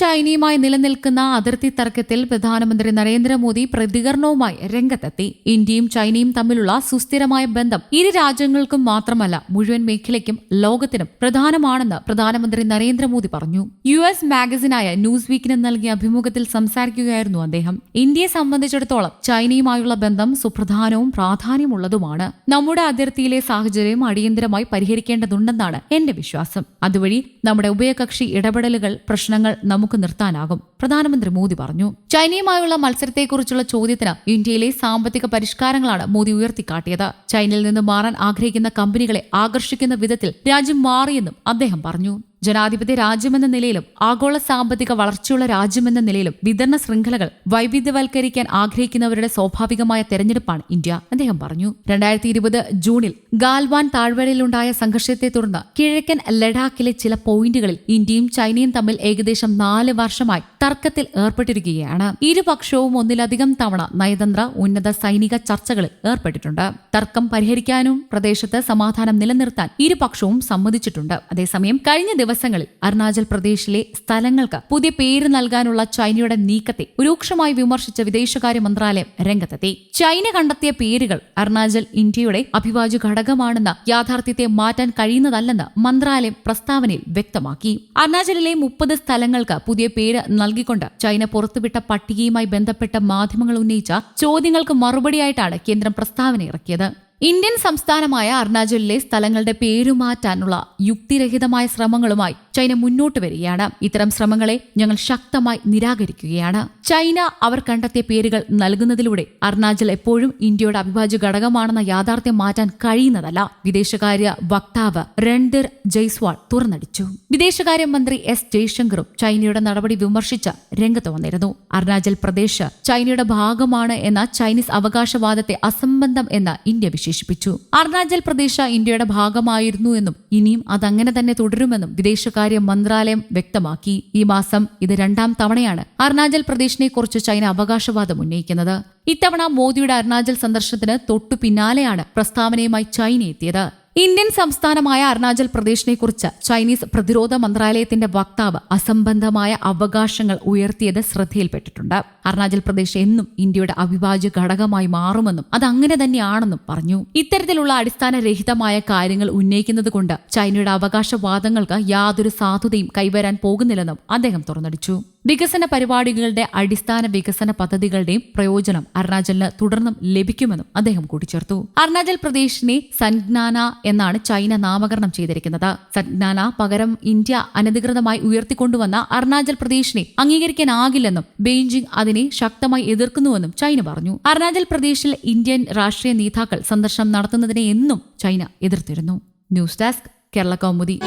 ചൈനയുമായി നിലനിൽക്കുന്ന അതിർത്തി തർക്കത്തിൽ പ്രധാനമന്ത്രി നരേന്ദ്രമോദി പ്രതികരണവുമായി രംഗത്തെത്തി. ഇന്ത്യയും ചൈനയും തമ്മിലുള്ള സുസ്ഥിരമായ ബന്ധം ഇരു രാജ്യങ്ങൾക്കും മാത്രമല്ല മുഴുവൻ മേഖലയ്ക്കും ലോകത്തിനും പ്രധാനമാണെന്ന് പ്രധാനമന്ത്രി നരേന്ദ്രമോദി പറഞ്ഞു. യു എസ് മാഗസിനായ ന്യൂസ് വീക്കിന് നൽകിയ അഭിമുഖത്തിൽ സംസാരിക്കുകയായിരുന്നു അദ്ദേഹം. ഇന്ത്യയെ സംബന്ധിച്ചിടത്തോളം ചൈനയുമായുള്ള ബന്ധം സുപ്രധാനവും പ്രാധാന്യമുള്ളതുമാണ്. നമ്മുടെ അതിർത്തിയിലെ സാഹചര്യം അടിയന്തരമായി പരിഹരിക്കേണ്ടതുണ്ടെന്നാണ് എന്റെ വിശ്വാസം. അതുവഴി നമ്മുടെ ഉഭയകക്ഷി ഇടപെടലുകൾ പ്രശ്നങ്ങൾ നമുക്ക് നിർത്താനാകും. പ്രധാനമന്ത്രി മോദി പറഞ്ഞു. ചൈനയുമായുള്ള മത്സരത്തെക്കുറിച്ചുള്ള ചോദ്യത്തിന് ഇന്ത്യയിലെ സാമ്പത്തിക പരിഷ്കാരങ്ങളാണ് മോദി ഉയർത്തിക്കാട്ടിയത്. ചൈനയിൽ നിന്ന് മാറാൻ ആഗ്രഹിക്കുന്ന കമ്പനികളെ ആകർഷിക്കുന്ന വിധത്തിൽ രാജ്യം മാറിയെന്നും അദ്ദേഹം പറഞ്ഞു. ജനാധിപത്യ രാജ്യമെന്ന നിലയിലും ആഗോള സാമ്പത്തിക വളർച്ചയുള്ള രാജ്യമെന്ന നിലയിലും വിതരണ ശൃംഖലകൾ വൈവിധ്യവൽക്കരിക്കാൻ ആഗ്രഹിക്കുന്നവരുടെ സ്വാഭാവികമായ തെരഞ്ഞെടുപ്പാണ് ഇന്ത്യ അദ്ദേഹം പറഞ്ഞു. രണ്ടായിരത്തി ഇരുപത് ജൂണിൽ ഗാൽവാൻ താഴ്വരയിലുണ്ടായ സംഘർഷത്തെ തുടർന്ന് കിഴക്കൻ ലഡാക്കിലെ ചില പോയിന്റുകളിൽ ഇന്ത്യയും ചൈനയും തമ്മിൽ ഏകദേശം നാല് വർഷമായി തർക്കത്തിൽ ഏർപ്പെട്ടിരിക്കുകയാണ്. ഇരുപക്ഷവും ഒന്നിലധികം തവണ നയതന്ത്ര ഉന്നത സൈനിക ചർച്ചകളിൽ ഏർപ്പെട്ടിട്ടുണ്ട്. തർക്കം പരിഹരിക്കാനും പ്രദേശത്ത് സമാധാനം നിലനിർത്താൻ ഇരുപക്ഷവും സമ്മതിച്ചിട്ടുണ്ട്. അതേസമയം കഴിഞ്ഞ ദിവസങ്ങളിൽ അരുണാചൽ പ്രദേശിലെ സ്ഥലങ്ങൾക്ക് പുതിയ പേര് നൽകാനുള്ള ചൈനയുടെ നീക്കത്തെ രൂക്ഷമായി വിമർശിച്ച വിദേശകാര്യ മന്ത്രാലയം രംഗത്തെത്തി. ചൈന കണ്ടെത്തിയ പേരുകൾ അരുണാചൽ ഇന്ത്യയുടെ അഭിവാജ്യ ഘടകമാണെന്ന യാഥാർത്ഥ്യത്തെ മാറ്റാൻ കഴിയുന്നതല്ലെന്ന് മന്ത്രാലയം പ്രസ്താവനയിൽ വ്യക്തമാക്കി. അരുണാചലിലെ മുപ്പത് സ്ഥലങ്ങൾക്ക് പുതിയ പേര് നൽകിക്കൊണ്ട് ചൈന പുറത്തുവിട്ട പട്ടികയുമായി ബന്ധപ്പെട്ട മാധ്യമങ്ങൾ ഉന്നയിച്ച ചോദ്യങ്ങൾക്ക് മറുപടിയായിട്ടാണ് കേന്ദ്രം പ്രസ്താവന ഇറക്കിയത് ഇന്ത്യൻ സംസ്ഥാനമായ അരുണാചലിലെ സ്ഥലങ്ങളുടെ പേരുമാറ്റാനുള്ള യുക്തിരഹിതമായ ശ്രമങ്ങളുമായി ചൈന മുന്നോട്ട് വരികയാണ്. ഇത്തരം ശ്രമങ്ങളെ ഞങ്ങൾ ശക്തമായി നിരാകരിക്കുകയാണ്. ചൈന അവർ കണ്ടെത്തിയ പേരുകൾ നൽകുന്നതിലൂടെ അരുണാചൽ എപ്പോഴും ഇന്ത്യയുടെ അവിഭാജ്യ ഘടകമാണെന്ന യാഥാർത്ഥ്യം മാറ്റാൻ കഴിയുന്നതല്ല. വിദേശകാര്യ വക്താവ് രൺധീർ ജയ്സ്വാൾ തുറന്നടിച്ചു. വിദേശകാര്യമന്ത്രി എസ് ജയശങ്കറും ചൈനയുടെ നടപടി വിമർശിച്ച് രംഗത്ത് വന്നിരുന്നു. അരുണാചൽ പ്രദേശ് ചൈനയുടെ ഭാഗമാണ് എന്ന ചൈനീസ് അവകാശവാദത്തെ അസംബന്ധം എന്ന് ഇന്ത്യ വിശേഷിപ്പിച്ചു. അരുണാചൽ പ്രദേശ് ഇന്ത്യയുടെ ഭാഗമായിരുന്നു എന്നും ഇനിയും അതങ്ങനെ തന്നെ തുടരുമെന്നും വിദേശകാര്യ മന്ത്രാലയം വ്യക്തമാക്കി. ഈ മാസം ഇത് രണ്ടാം തവണയാണ് അരുണാചൽ പ്രദേശിനെ കുറിച്ച് ചൈന അവകാശവാദം ഉന്നയിക്കുന്നത്. ഇത്തവണ മോദിയുടെ അരുണാചൽ സന്ദർശനത്തിന് തൊട്ടു പിന്നാലെയാണ് പ്രസ്താവനയുമായി ചൈന എത്തിയത്. ഇന്ത്യൻ സംസ്ഥാനമായ അരുണാചൽ പ്രദേശിനെക്കുറിച്ച് ചൈനീസ് പ്രതിരോധ മന്ത്രാലയത്തിന്റെ വക്താവ് അസംബന്ധമായ അവകാശങ്ങൾ ഉയർത്തിയത് ശ്രദ്ധയിൽപ്പെട്ടിട്ടുണ്ട്. അരുണാചൽ പ്രദേശ് എന്നും ഇന്ത്യയുടെ അവിഭാജ്യ ഘടകമായി മാറുമെന്നും അത് അങ്ങനെ തന്നെയാണെന്നും പറഞ്ഞു. ഇത്തരത്തിലുള്ള അടിസ്ഥാനരഹിതമായ കാര്യങ്ങൾ ഉന്നയിക്കുന്നത് കൊണ്ട് ചൈനയുടെ അവകാശവാദങ്ങൾക്ക് യാതൊരു സാധുതയും കൈവരാൻ പോകുന്നില്ലെന്നും അദ്ദേഹം തുറന്നടിച്ചു. വികസന പരിപാടികളുടെ അടിസ്ഥാന വികസന പദ്ധതികളുടെയും പ്രയോജനം അരുണാചലിന് തുടർന്നും ലഭിക്കുമെന്നും അദ്ദേഹം കൂട്ടിച്ചേർത്തു. അരുണാചൽ പ്രദേശിനെ സൻജ്ഞാന എന്നാണ് ചൈന നാമകരണം ചെയ്തിരിക്കുന്നത്. സൻജ്ഞാന പകരം ഇന്ത്യ അനധികൃതമായി ഉയർത്തിക്കൊണ്ടുവന്ന അരുണാചൽ പ്രദേശിനെ അംഗീകരിക്കാനാകില്ലെന്നും ബെയ്ജിംഗ് അതിനെ ശക്തമായി എതിർക്കുന്നുവെന്നും ചൈന പറഞ്ഞു. അരുണാചൽ പ്രദേശിൽ ഇന്ത്യൻ രാഷ്ട്രീയ നേതാക്കൾ സന്ദർശനം നടത്തുന്നതിനെ എന്നും China എതിർത്തിരുന്നു. News desk Kerala Kaumudi.